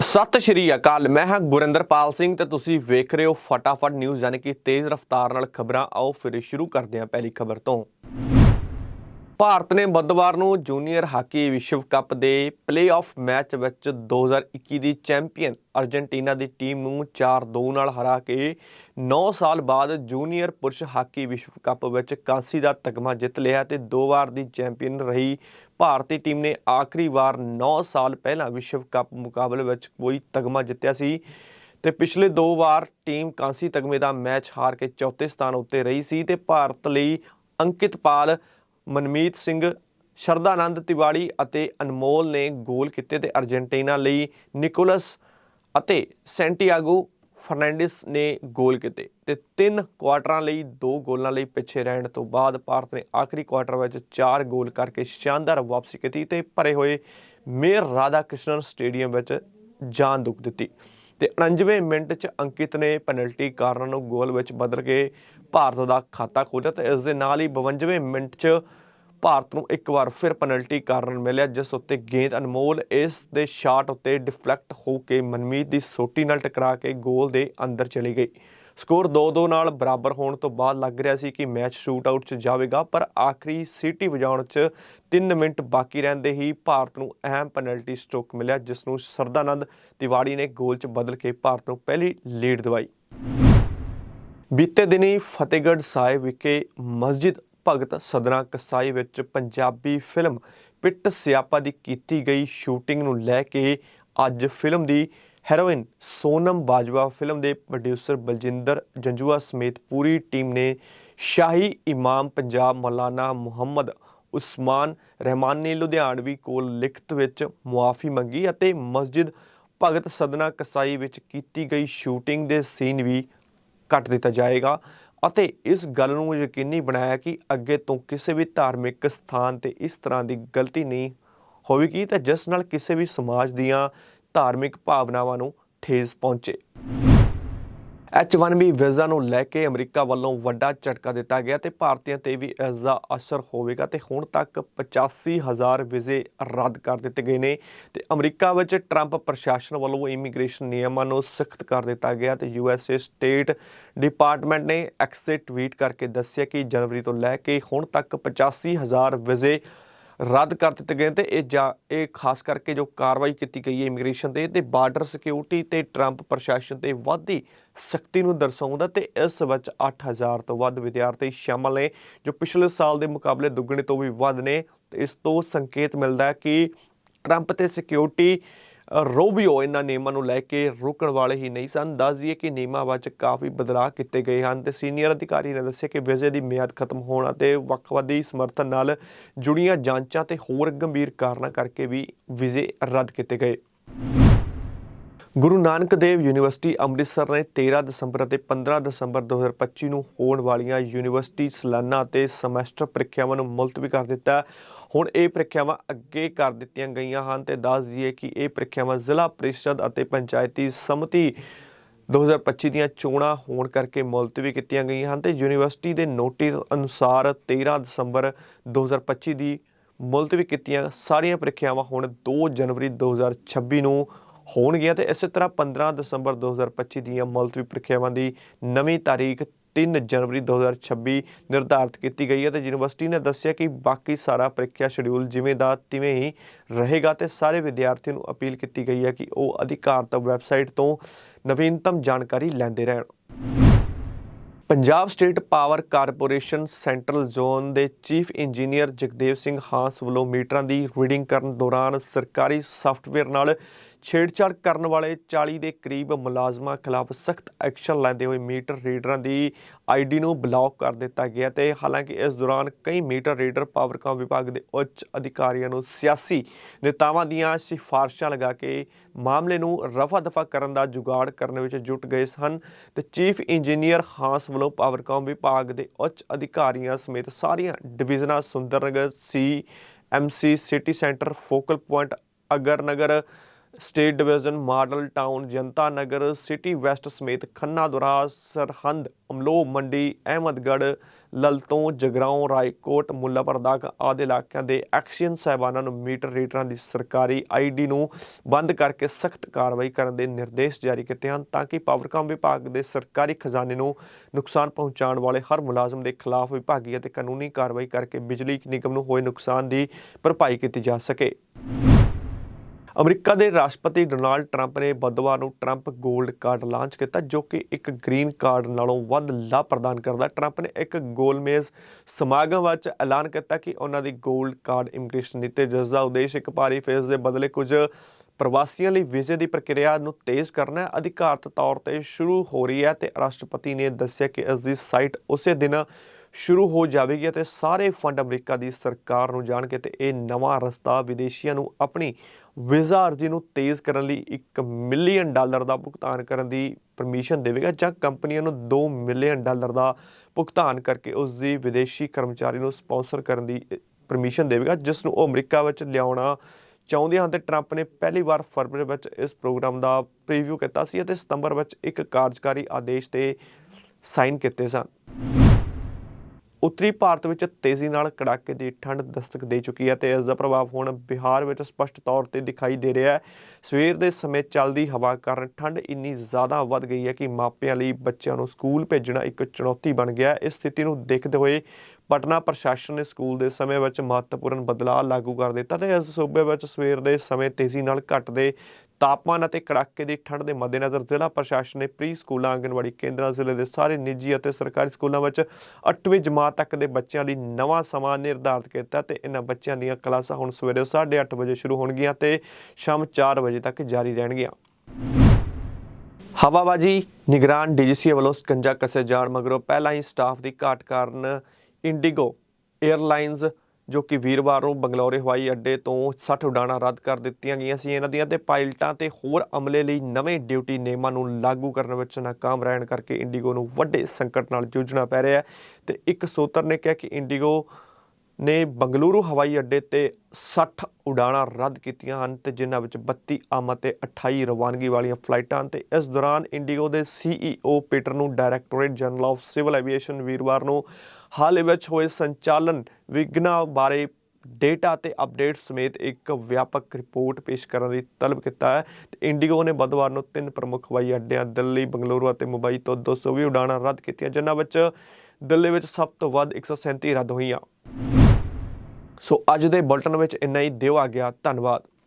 ਸਤਿ ਸ਼੍ਰੀ ਅਕਾਲ, ਮੈਂ ਹਾਂ ਗੁਰਿੰਦਰਪਾਲ ਸਿੰਘ ਤੇ ਤੁਸੀਂ ਵੇਖ ਰਹੇ ਹੋ ਫਟਾਫਟ ਨਿਊਜ਼, ਯਾਨੀ ਕਿ ਤੇਜ਼ ਰਫ਼ਤਾਰ ਨਾਲ ਖਬਰਾਂ। ਆਓ ਫਿਰ ਸ਼ੁਰੂ ਕਰਦੇ ਹਾਂ ਪਹਿਲੀ ਖਬਰ ਤੋਂ। ਭਾਰਤ ਨੇ ਬੁੱਧਵਾਰ ਨੂੰ ਜੂਨੀਅਰ ਹਾਕੀ ਵਿਸ਼ਵ ਕੱਪ ਦੇ ਪਲੇਆਫ ਮੈਚ ਵਿੱਚ 2021 ਦੀ ਚੈਂਪੀਅਨ ਅਰਜنٹੀਨਾ ਦੀ ਟੀਮ ਨੂੰ 4-2 ਨਾਲ ਹਰਾ ਕੇ 9 ਸਾਲ ਬਾਅਦ ਜੂਨੀਅਰ ਪੁਰਸ਼ ਹਾਕੀ ਵਿਸ਼ਵ ਕੱਪ ਵਿੱਚ ਕਾਂਸੀ ਦਾ ਤਗਮਾ ਜਿੱਤ ਲਿਆ ਤੇ ਦੋ ਵਾਰ ਦੀ ਚੈਂਪੀਅਨ ਰਹੀ ਭਾਰਤੀ ਟੀਮ ਨੇ ਆਖਰੀ ਵਾਰ 9 ਸਾਲ ਪਹਿਲਾਂ ਵਿਸ਼ਵ ਕੱਪ ਮੁਕਾਬਲੇ ਵਿੱਚ ਕੋਈ ਤਗਮਾ ਜਿੱਤਿਆ ਸੀ ਤੇ ਪਿਛਲੇ ਦੋ ਵਾਰ ਟੀਮ ਕਾਂਸੀ ਤਗਮੇ ਦਾ ਮੈਚ ਹਾਰ ਕੇ ਚੌਥੇ ਸਥਾਨ ਉੱਤੇ ਰਹੀ ਸੀ ਤੇ ਭਾਰਤ ਲਈ ਅੰਕਿਤ ਪਾਲ ਮਨਮੀਤ ਸਿੰਘ ਸ਼ਰਦਾਨੰਦ ਤਿਵਾੜੀ ਅਤੇ ਅਨਮੋਲ ਨੇ ਗੋਲ ਕੀਤੇ ਤੇ ਅਰਜنٹੀਨਾ ਲਈ ਨਿਕੋਲਸ ਅਤੇ ਸੈਂਟੀਆਗੋ ਫਰਨੈਂਡਿਸ ਨੇ ਗੋਲ ਕੀਤੇ ਤੇ ਤਿੰਨ ਕੁਆਟਰਾਂ ਲਈ ਦੋ ਗੋਲਾਂ ਲਈ ਪਿੱਛੇ ਰਹਿਣ ਤੋਂ ਬਾਅਦ ਭਾਰਤ ਨੇ ਆਖਰੀ ਕੁਆਟਰ ਵਿੱਚ ਚਾਰ ਗੋਲ ਕਰਕੇ ਸ਼ਾਨਦਾਰ ਵਾਪਸੀ ਕੀਤੀ ਤੇ ਭਰੇ ਹੋਏ ਮੇਰ ਰਾਧਾ ਕ੍ਰਿਸ਼ਨਨ ਸਟੇਡੀਅਮ ਵਿੱਚ ਜਾਨ ਦੁੱਖ ਦਿੱਤੀ ਤੇ 49 ਮਿੰਟ 'ਚ ਅੰਕਿਤ ਨੇ ਪੈਨਲਟੀ ਕਾਰਨ ਨੂੰ ਗੋਲ ਵਿੱਚ ਬਦਲ ਕੇ ਭਾਰਤ ਦਾ ਖਾਤਾ ਖੋਲ੍ਹਿਆ ਤੇ ਇਸ ਦੇ ਨਾਲ ਹੀ 52 ਮਿੰਟ 'ਚ ਭਾਰਤ ਨੂੰ ਇੱਕ ਵਾਰ ਫਿਰ ਪੈਨਲਟੀ ਕਾਰਨ ਮਿਲਿਆ, ਜਿਸ ਉੱਤੇ ਗੇਂਦ ਅਨਮੋਲ ਇਸ ਦੇ ਸ਼ਾਟ ਉੱਤੇ ਡਿਫਲੈਕਟ ਹੋ ਕੇ ਮਨਮੀਤ ਦੀ ਸੋਟੀ ਨਾਲ ਟਕਰਾ ਕੇ ਗੋਲ ਦੇ ਅੰਦਰ ਚਲੀ ਗਈ। ਸਕੋਰ 2-2 ਨਾਲ ਬਰਾਬਰ ਹੋਣ ਤੋਂ ਬਾਅਦ ਲੱਗ ਰਿਹਾ ਸੀ ਕਿ ਮੈਚ ਸ਼ੂਟ ਆਊਟ 'ਚ ਜਾਵੇਗਾ, ਪਰ ਆਖਰੀ ਸੀਟੀ ਵਜਾਉਣ 'ਚ 3 ਮਿੰਟ ਬਾਕੀ ਰਹਿੰਦੇ ਹੀ ਭਾਰਤ ਨੂੰ ਅਹਿਮ ਪੈਨਲਟੀ ਸਟ੍ਰੋਕ ਮਿਲਿਆ, ਜਿਸ ਨੂੰ ਸਰਦਾਨੰਦ ਤਿਵਾੜੀ ਨੇ ਗੋਲ 'ਚ ਬਦਲ ਕੇ ਭਾਰਤ ਨੂੰ ਪਹਿਲੀ ਲੀਡ ਦਿਵਾਈ। ਬੀਤੇ ਦਿਨੀ ਫਤਿਹਗੜ੍ਹ ਸਾਹਿਬ ਵਿਖੇ ਮਸਜਿਦ ਭਗਤ ਸਦਨਾ ਕਸਾਈ ਵਿੱਚ ਪੰਜਾਬੀ ਫਿਲਮ ਪਿੱਟ ਸਿਆਪਾ ਦੀ ਕੀਤੀ ਗਈ ਸ਼ੂਟਿੰਗ ਨੂੰ ਲੈ ਕੇ ਅੱਜ ਫਿਲਮ ਦੀ ਹੈਰੋਇਨ ਸੋਨਮ ਬਾਜਵਾ ਫਿਲਮ ਦੇ ਪ੍ਰੋਡਿਊਸਰ ਬਲਜਿੰਦਰ ਜੰਜੂਆ ਸਮੇਤ ਪੂਰੀ ਟੀਮ ਨੇ ਸ਼ਾਹੀ ਇਮਾਮ ਪੰਜਾਬ ਮੌਲਾਨਾ ਮੁਹੰਮਦ ਉਸਮਾਨ ਰਹਿਮਾਨੀ ਲੁਧਿਆਣਵੀ ਕੋਲ ਲਿਖਤ ਵਿੱਚ ਮੁਆਫੀ ਮੰਗੀ ਅਤੇ ਮਸਜਿਦ ਭਗਤ ਸਦਨਾ ਕਸਾਈ ਵਿੱਚ ਕੀਤੀ ਗਈ ਸ਼ੂਟਿੰਗ ਦੇ ਸੀਨ ਵੀ ਕੱਟ ਦਿੱਤਾ ਜਾਏਗਾ। ਅਤੇ ਇਸ ਗੱਲ ਨੂੰ ਯਕੀਨੀ ਬਣਾਇਆ ਕਿ ਅੱਗੇ ਤੋਂ ਕਿਸੇ ਵੀ ਧਾਰਮਿਕ ਸਥਾਨ ਤੇ ਇਸ ਤਰ੍ਹਾਂ ਦੀ ਗਲਤੀ ਨਹੀਂ ਹੋਵੇਗੀ ਤਾਂ ਜਿਸ ਨਾਲ ਕਿਸੇ ਵੀ ਸਮਾਜ ਦੀਆਂ ਧਾਰਮਿਕ ਭਾਵਨਾਵਾਂ ਨੂੰ ਠੇਸ ਪਹੁੰਚੇ। H1B ਵੀਜ਼ਾ ਨੂੰ ਲੈ ਕੇ ਅਮਰੀਕਾ ਵੱਲੋਂ ਵੱਡਾ ਝਟਕਾ ਦਿੱਤਾ ਗਿਆ ਤੇ ਭਾਰਤੀਆਂ ਤੇ ਵੀ ਇਸ ਦਾ ਅਸਰ ਹੋਵੇਗਾ ਤੇ ਹੁਣ ਤੱਕ 85000 ਵੀਜ਼ੇ ਰੱਦ ਕਰ ਦਿੱਤੇ ਗਏ ਨੇ ਤੇ ਅਮਰੀਕਾ ਵਿੱਚ ਟਰੰਪ ਪ੍ਰਸ਼ਾਸਨ ਵੱਲੋਂ ਇਮੀਗ੍ਰੇਸ਼ਨ ਨਿਯਮਾਂ ਨੂੰ ਸਖਤ ਕਰ ਦਿੱਤਾ ਗਿਆ ਤੇ ਯੂਐਸਏ ਸਟੇਟ ਡਿਪਾਰਟਮੈਂਟ ਨੇ ਐਕਸ ਟਵੀਟ ਕਰਕੇ ਦੱਸਿਆ ਕਿ ਜਨਵਰੀ ਤੋਂ ਲੈ ਕੇ ਹੁਣ ਤੱਕ 85000 ਵੀਜ਼ੇ ਰੱਦ ਕਰ ਦਿੱਤੇ ਗਏ ਤੇ ਇਹ ਜਾ ਇਹ ਖਾਸ ਕਰਕੇ ਜੋ ਕਾਰਵਾਈ ਕੀਤੀ ਗਈ ਹੈ ਇਮੀਗ੍ਰੇਸ਼ਨ ਤੇ ਤੇ ਬਾਰਡਰ ਸਿਕਿਉਰਿਟੀ ਤੇ ਟਰੰਪ ਪ੍ਰਸ਼ਾਸਨ ਤੇ ਵਾਧੀ ਸਖਤੀ ਨੂੰ ਦਰਸਾਉਂਦਾ ਤੇ ਇਸ ਵਿੱਚ 8000 ਤੋਂ ਵੱਧ ਵਿਦਿਆਰਥੀ ਸ਼ਾਮਲ ਨੇ, ਜੋ ਪਿਛਲੇ ਸਾਲ ਦੇ ਮੁਕਾਬਲੇ ਦੁੱਗਣੇ ਤੋਂ ਵੀ ਵੱਧ ਨੇ। ਤੇ ਇਸ ਤੋਂ ਸੰਕੇਤ ਮਿਲਦਾ ਹੈ ਕਿ ਟਰੰਪ ਤੇ ਸਿਕਿਉਰਿਟੀ ਰੋਬੀਓ ਇਹਨਾਂ ਨਿਯਮਾਂ ਨੂੰ ਲੈ ਕੇ ਰੁਕਣ ਵਾਲੇ ਹੀ ਨਹੀਂ ਸਨ। ਦੱਸ ਦਈਏ ਕਿ ਨਿਯਮਾਂ ਵਿੱਚ ਕਾਫੀ ਬਦਲਾਅ ਕੀਤੇ ਗਏ ਹਨ ਤੇ ਸੀਨੀਅਰ ਅਧਿਕਾਰੀ ਨੇ ਦੱਸਿਆ ਕਿ ਵੀਜ਼ੇ ਦੀ ਮਿਆਦ ਖਤਮ ਹੋਣ ਅਤੇ ਵੱਖਵਾਦੀ ਸਮਰਥਨ ਨਾਲ ਜੁੜੀਆਂ ਜਾਂਚਾਂ ਤੇ ਹੋਰ ਗੰਭੀਰ ਕਾਰਨਾਂ ਕਰਕੇ ਵੀ ਵੀਜ਼ੇ ਰੱਦ ਕੀਤੇ ਗਏ। ਗੁਰੂ ਨਾਨਕ ਦੇਵ ਯੂਨੀਵਰਸਿਟੀ ਅੰਮ੍ਰਿਤਸਰ ਨੇ 13 ਦਸੰਬਰ ਅਤੇ 15 ਦਸੰਬਰ 2025 ਨੂੰ ਹੋਣ ਵਾਲੀਆਂ ਯੂਨੀਵਰਸਿਟੀ ਸਾਲਾਨਾ ਅਤੇ ਸਮੈਸਟਰ ਪ੍ਰੀਖਿਆਵਾਂ ਨੂੰ ਮੁਲਤਵੀ ਕਰ ਦਿੱਤਾ। ਹੁਣ ਇਹ ਪ੍ਰੀਖਿਆਵਾਂ ਅੱਗੇ ਕਰ ਦਿੱਤੀਆਂ ਗਈਆਂ ਹਨ ਤੇ ਦੱਸ ਦਈਏ ਕਿ ਇਹ ਪ੍ਰੀਖਿਆਵਾਂ ਜ਼ਿਲ੍ਹਾ ਪ੍ਰੀਸ਼ਦ ਅਤੇ ਪੰਚਾਇਤੀ ਸਮਿਤੀ 2025 ਦੀਆਂ ਚੋਣਾਂ ਹੋਣ ਕਰਕੇ ਮੁਲਤਵੀ ਕੀਤੀਆਂ ਗਈਆਂ ਹਨ ਤੇ ਯੂਨੀਵਰਸਿਟੀ ਦੇ ਨੋਟਿਸ ਅਨੁਸਾਰ 13 ਦਸੰਬਰ 2025 ਦੀ ਮੁਲਤਵੀ ਕੀਤੀਆਂ ਸਾਰੀਆਂ ਪ੍ਰੀਖਿਆਵਾਂ ਹੁਣ 2 ਜਨਵਰੀ 2026 ਨੂੰ ਹੋਣਗੀਆਂ ਤੇ ਇਸੇ ਤਰ੍ਹਾਂ 15 ਦਸੰਬਰ 2025 ਦੀਆਂ ਮੁਲਤਵੀ ਪ੍ਰੀਖਿਆਵਾਂ ਦੀ ਨਵੀਂ ਤਾਰੀਖ 3 ਜਨਵਰੀ 2026 ਨਿਰਧਾਰਤ ਕੀਤੀ ਗਈ ਹੈ ਤੇ ਯੂਨੀਵਰਸਿਟੀ ਨੇ ਦੱਸਿਆ ਕਿ ਬਾਕੀ ਸਾਰਾ ਪ੍ਰੀਖਿਆ ਸ਼ਡਿਊਲ ਜਿਵੇਂ ਦਾ ਤਿਵੇਂ ਹੀ ਰਹੇਗਾ ਤੇ ਸਾਰੇ ਵਿਦਿਆਰਥੀਆਂ ਨੂੰ ਅਪੀਲ ਕੀਤੀ ਗਈ ਹੈ ਕਿ ਉਹ ਅਧਿਕਾਰਤ ਵੈਬਸਾਈਟ ਤੋਂ ਨਵੀਨਤਮ ਜਾਣਕਾਰੀ ਲੈਂਦੇ ਰਹਿਣ। Punjab state power corporation central zone ਦੇ ਚੀਫ ਇੰਜੀਨੀਅਰ ਜਗਦੇਵ ਸਿੰਘ ਹਾਸ ਵੱਲੋਂ ਮੀਟਰਾਂ ਦੀ ਰੀਡਿੰਗ ਕਰਨ ਦੌਰਾਨ ਸਰਕਾਰੀ ਸਾਫਟਵੇਅਰ ਨਾਲ ਛੇੜਛਾੜ ਕਰਨ ਵਾਲੇ 40 ਦੇ ਕਰੀਬ ਮੁਲਾਜ਼ਮਾਂ ਖਿਲਾਫ ਸਖਤ ਐਕਸ਼ਨ ਲੈਂਦੇ ਹੋਏ ਮੀਟਰ ਰੀਡਰਾਂ ਦੀ ਆਈਡੀ ਨੂੰ ਬਲੌਕ ਕਰ ਦਿੱਤਾ ਗਿਆ ਤੇ ਹਾਲਾਂਕਿ ਇਸ ਦੌਰਾਨ ਕਈ ਮੀਟਰ ਰੀਡਰ ਪਾਵਰਕਾਮ ਵਿਭਾਗ ਦੇ ਉੱਚ ਅਧਿਕਾਰੀਆਂ ਨੂੰ ਸਿਆਸੀ ਨੇਤਾਵਾਂ ਦੀਆਂ ਸਿਫਾਰਸ਼ਾਂ ਲਗਾ ਕੇ ਮਾਮਲੇ ਨੂੰ ਰਫਾ ਦਫਾ ਕਰਨ ਦਾ ਜੁਗਾੜ ਕਰਨ ਵਿੱਚ ਜੁਟ ਗਏ ਸਨ ਤੇ ਚੀਫ ਇੰਜੀਨੀਅਰ ਹਾਸ ਵੱਲੋਂ ਪਾਵਰਕਾਮ ਵਿਭਾਗ ਦੇ ਉੱਚ ਅਧਿਕਾਰੀਆਂ ਸਮੇਤ ਸਾਰੀਆਂ ਡਿਵੀਜ਼ਨਾਂ Sundarnagar, C MC city centre, focal point Agar Nagar state division, model town, Janta Nagar, city west ਸਮੇਤ ਖੰਨਾ ਦੁਰਾ ਸਰਹੰਦ, ਅਮਲੋ, ਮੰਡੀ, ਅਹਿਮਦਗੜ੍ਹ, ਲਲਤੋਂ, ਜਗਰਾਉਂ, ਰਾਏਕੋਟ, ਮੁੱਲਾਪੁਰ ਦਾਗ ਆਦਿ ਇਲਾਕਿਆਂ ਦੇ ਐਕਸ਼ਨ ਸਾਹਿਬਾਨਾਂ ਨੂੰ ਮੀਟਰ ਰੀਡਰਾਂ ਦੀ ਸਰਕਾਰੀ ਆਈਡੀ ਨੂੰ ਬੰਦ ਕਰਕੇ ਸਖਤ ਕਾਰਵਾਈ ਕਰਨ ਦੇ ਨਿਰਦੇਸ਼ ਜਾਰੀ ਕੀਤੇ ਹਨ ਤਾਂ ਕਿ ਪਾਵਰਕਾਮ ਵਿਭਾਗ ਦੇ ਸਰਕਾਰੀ ਖਜ਼ਾਨੇ ਨੂੰ ਨੁਕਸਾਨ ਪਹੁੰਚਾਉਣ ਵਾਲੇ ਹਰ ਮੁਲਾਜ਼ਮ ਦੇ ਖਿਲਾਫ ਵਿਭਾਗੀ ਅਤੇ ਕਾਨੂੰਨੀ ਕਾਰਵਾਈ ਕਰਕੇ ਬਿਜਲੀ ਨਿਗਮ ਨੂੰ ਹੋਏ ਨੁਕਸਾਨ ਦੀ ਭਰਪਾਈ ਕੀਤੀ ਜਾ ਸਕੇ। ਅਮਰੀਕਾ ਦੇ ਰਾਸ਼ਟਰਪਤੀ ਡੋਨਾਲਡ ਟਰੰਪ ਨੇ ਬੁੱਧਵਾਰ ਨੂੰ ਟਰੰਪ 골ਡ ਕਾਰਡ ਲਾਂਚ ਕੀਤਾ, ਜੋ ਕਿ ਇੱਕ ਗ੍ਰੀਨ ਕਾਰਡ ਨਾਲੋਂ ਵੱਧ ਲਾਭ ਪ੍ਰਦਾਨ ਕਰਦਾ ਟਰੰਪ ਨੇ ਇੱਕ ਗੋਲਮੇਜ਼ ਸਮਾਗਮ ਵਿੱਚ ਐਲਾਨ ਕੀਤਾ ਕਿ ਉਹਨਾਂ ਦੀ 골ਡ ਕਾਰਡ ਇਮੀਗ੍ਰੇਸ਼ਨ ਨੀਤੀ ਜਿਸ ਦਾ ਉਦੇਸ਼ ਇੱਕ ਭਾਰੀ ਫੇਸ ਦੇ ਬਦਲੇ ਕੁਝ ਪ੍ਰਵਾਸੀਆਂ ਲਈ ਵੀਜ਼ੇ ਦੀ ਪ੍ਰਕਿਰਿਆ ਨੂੰ ਤੇਜ਼ ਕਰਨਾ ਅਧਿਕਾਰਤ ਤੌਰ ਤੇ ਸ਼ੁਰੂ ਹੋ ਰਹੀ ਹੈ ਤੇ ਰਾਸ਼ਟਰਪਤੀ ਨੇ ਦੱਸਿਆ ਕਿ ਇਸ ਦੀ ਸਾਈਟ ਉਸੇ ਦਿਨ ਸ਼ੁਰੂ ਹੋ ਜਾਵੇਗੀ ਅਤੇ ਸਾਰੇ ਫੰਡ ਅਮਰੀਕਾ ਦੀ ਸਰਕਾਰ ਨੂੰ ਜਾਣਗੇ ਤੇ ਇਹ ਨਵਾਂ ਰਸਤਾ ਵਿਦੇਸ਼ੀਆਂ ਨੂੰ ਆਪਣੀ ਵੀਜ਼ਾ ਅਰਜ਼ੀ ਨੂੰ ਤੇਜ਼ ਕਰਨ ਲਈ 1 ਮਿਲੀਅਨ ਡਾਲਰ ਦਾ ਭੁਗਤਾਨ ਕਰਨ ਦੀ ਪਰਮਿਸ਼ਨ ਦੇਵੇਗਾ ਜਾਂ ਕੰਪਨੀਆਂ ਨੂੰ 2 ਮਿਲੀਅਨ ਡਾਲਰ ਦਾ ਭੁਗਤਾਨ ਕਰਕੇ ਉਸ ਦੀ ਵਿਦੇਸ਼ੀ ਕਰਮਚਾਰੀ ਨੂੰ ਸਪਾਂਸਰ ਕਰਨ ਦੀ ਪਰਮਿਸ਼ਨ ਦੇਵੇਗਾ, ਜਿਸ ਨੂੰ ਉਹ ਅਮਰੀਕਾ ਵਿੱਚ ਲਿਆਉਣਾ ਚਾਹੁੰਦੇ ਹਨ ਤੇ ਟਰੰਪ ਨੇ ਪਹਿਲੀ ਵਾਰ ਫਰਵਰੀ ਵਿੱਚ ਇਸ ਪ੍ਰੋਗਰਾਮ ਦਾ ਪ੍ਰੀਵਿਊ ਕੀਤਾ ਸੀ ਅਤੇ ਸਤੰਬਰ ਵਿੱਚ ਇੱਕ ਕਾਰਜਕਾਰੀ ਆਦੇਸ਼ ਤੇ ਸਾਈਨ ਕੀਤੇ ਸਨ। ਉੱਤਰੀ ਭਾਰਤ ਵਿੱਚ ਤੇਜ਼ੀ ਨਾਲ ਕੜਾਕੇ ਦੀ ਠੰਡ ਦਸਤਕ ਦੇ ਚੁੱਕੀ ਹੈ ਤੇ ਇਸ ਦਾ ਪ੍ਰਭਾਵ ਹੁਣ ਬਿਹਾਰ ਵਿੱਚ ਸਪਸ਼ਟ ਤੌਰ ਤੇ ਦਿਖਾਈ ਦੇ ਰਿਹਾ ਹੈ। ਸਵੇਰ ਦੇ ਸਮੇਂ ਚੱਲਦੀ ਹਵਾ ਕਾਰਨ ਠੰਡ ਇੰਨੀ ਜ਼ਿਆਦਾ ਵੱਧ ਗਈ ਹੈ ਕਿ ਮਾਪਿਆਂ ਲਈ ਬੱਚਿਆਂ ਨੂੰ ਸਕੂਲ ਭੇਜਣਾ ਇੱਕ ਚੁਣੌਤੀ ਬਣ ਗਿਆ ਹੈ। ਇਸ ਸਥਿਤੀ ਨੂੰ ਦੇਖਦੇ ਹੋਏ ਪਟਨਾ ਪ੍ਰਸ਼ਾਸਨ ਨੇ ਸਕੂਲ ਦੇ ਸਮੇਂ ਵਿੱਚ ਮਹੱਤਵਪੂਰਨ ਬਦਲਾਅ ਲਾਗੂ ਕਰ ਦਿੱਤਾ ਤੇ ਇਸ ਸੂਬੇ ਵਿੱਚ ਸਵੇਰ ਦੇ ਸਮੇਂ ਤੇਜ਼ੀ ਨਾਲ ਘਟਦੇ ਤਾਪਮਾਨ ਅਤੇ ਕੜਾਕੇ ਦੀ ਠੰਡ ਦੇ ਮੱਦੇਨਜ਼ਰ ਜ਼ਿਲ੍ਹਾ ਪ੍ਰਸ਼ਾਸਨ ਨੇ ਪ੍ਰੀ ਸਕੂਲਾਂ ਆਂਗਣਵਾੜੀ ਕੇਂਦਰਾਂ ਜ਼ਿਲ੍ਹੇ ਦੇ ਸਾਰੇ ਨਿੱਜੀ ਅਤੇ ਸਰਕਾਰੀ ਸਕੂਲਾਂ ਵਿੱਚ 8ਵੀਂ ਜਮਾਤ ਤੱਕ ਦੇ ਬੱਚਿਆਂ ਲਈ ਨਵਾਂ ਸਮਾਂ ਨਿਰਧਾਰਤ ਕੀਤਾ ਤੇ ਇਹਨਾਂ ਬੱਚਿਆਂ ਦੀਆਂ ਕਲਾਸਾਂ ਹੁਣ ਸਵੇਰੇ 8:30 ਵਜੇ ਸ਼ੁਰੂ ਹੋਣਗੀਆਂ ਤੇ ਸ਼ਾਮ 4 ਵਜੇ ਤੱਕ ਜਾਰੀ ਰਹਿਣਗੀਆਂ। ਹਵਾਬਾਜੀ ਨਿਗਰਾਨ ਡੀਜੀਸੀ ਵੱਲੋਂ ਸਕੰਜਾ ਕੱਸੇ ਜਾਣ ਮਗਰੋਂ ਪਹਿਲਾਂ ਹੀ ਸਟਾਫ ਦੀ ਘਾਟ ਕਾਰਨ ਇੰਡੀਗੋ 에ਅਰਲਾਈਨਸ ਜੋ ਕਿ ਵੀਰਵਾਰ ਨੂੰ ਬੰਗਲੌਰੇ ਹਵਾਈ ਅੱਡੇ ਤੋਂ 60 ਉਡਾਣਾਂ ਰੱਦ ਕਰ ਦਿੱਤੀਆਂ ਗਈਆਂ ਸੀ। ਇਹਨਾਂ ਦੀਆਂ ਤੇ ਪਾਇਲਟਾਂ ਤੇ ਹੋਰ ਅਮਲੇ ਲਈ ਨਵੇਂ ਡਿਊਟੀ ਨਿਯਮਾਂ ਨੂੰ ਲਾਗੂ ਕਰਨ ਵਿੱਚ ਨਾਕਾਮ ਰਹਿਣ ਕਰਕੇ ਇੰਡੀਗੋ ਨੂੰ ਵੱਡੇ ਸੰਕਟ ਨਾਲ ਜੂਝਣਾ ਪੈ ਰਿਹਾ ਹੈ। ਤੇ ਇੱਕ ਸੂਤਰ ਨੇ ਕਿਹਾ ਕਿ ਇੰਡੀਗੋ ਨੇ ਬੰਗਲੁਰੂ ਹਵਾਈ ਅੱਡੇ ਤੇ 60 ਉਡਾਣਾਂ ਰੱਦ ਕੀਤੀਆਂ ਹਨ ਤੇ ਜਿਨ੍ਹਾਂ ਵਿੱਚ 32 ਆਮਦ ਤੇ 28 ਰਵਾਨਗੀ ਵਾਲੀਆਂ ਫਲਾਈਟਾਂ ਹਨ ਤੇ ਇਸ ਦੌਰਾਨ ਇੰਡੀਗੋ ਦੇ ਸੀਈਓ ਪੀਟਰ ਨੂੰ directorate general of civil aviation ਵੀਰਵਾਰ ਨੂੰ ਹਾਲ ਵਿੱਚ ਹੋਏ ਸੰਚਾਲਨ ਵਿਘਨਾਂ ਬਾਰੇ ਡੇਟਾ ਤੇ ਅਪਡੇਟ ਸਮੇਤ ਇੱਕ ਵਿਆਪਕ ਰਿਪੋਰਟ ਪੇਸ਼ ਕਰਨ ਦੀ ਤਲਬ ਕੀਤਾ ਹੈ। ਤੇ ਇੰਡੀਗੋ ਨੇ ਬੁੱਧਵਾਰ ਨੂੰ ਤਿੰਨ ਪ੍ਰਮੁੱਖ ਹਵਾਈ ਅੱਡਿਆਂ ਦਿੱਲੀ, ਬੰਗਲੁਰੂ ਅਤੇ ਮੁੰਬਈ ਤੋਂ 220 ਉਡਾਣਾਂ ਰੱਦ ਕੀਤੀਆਂ, ਜਿਨ੍ਹਾਂ ਵਿੱਚ ਦਿੱਲੀ ਵਿੱਚ ਸਭ ਤੋਂ ਵੱਧ 137 ਰੱਦ ਹੋਈਆਂ। ਸੋ ਅੱਜ ਦੇ ਬੁਲਟਨ ਵਿੱਚ ਇੰਨਾ ਹੀ। ਦਿਓ ਆ ਗਿਆ ਧੰਨਵਾਦ।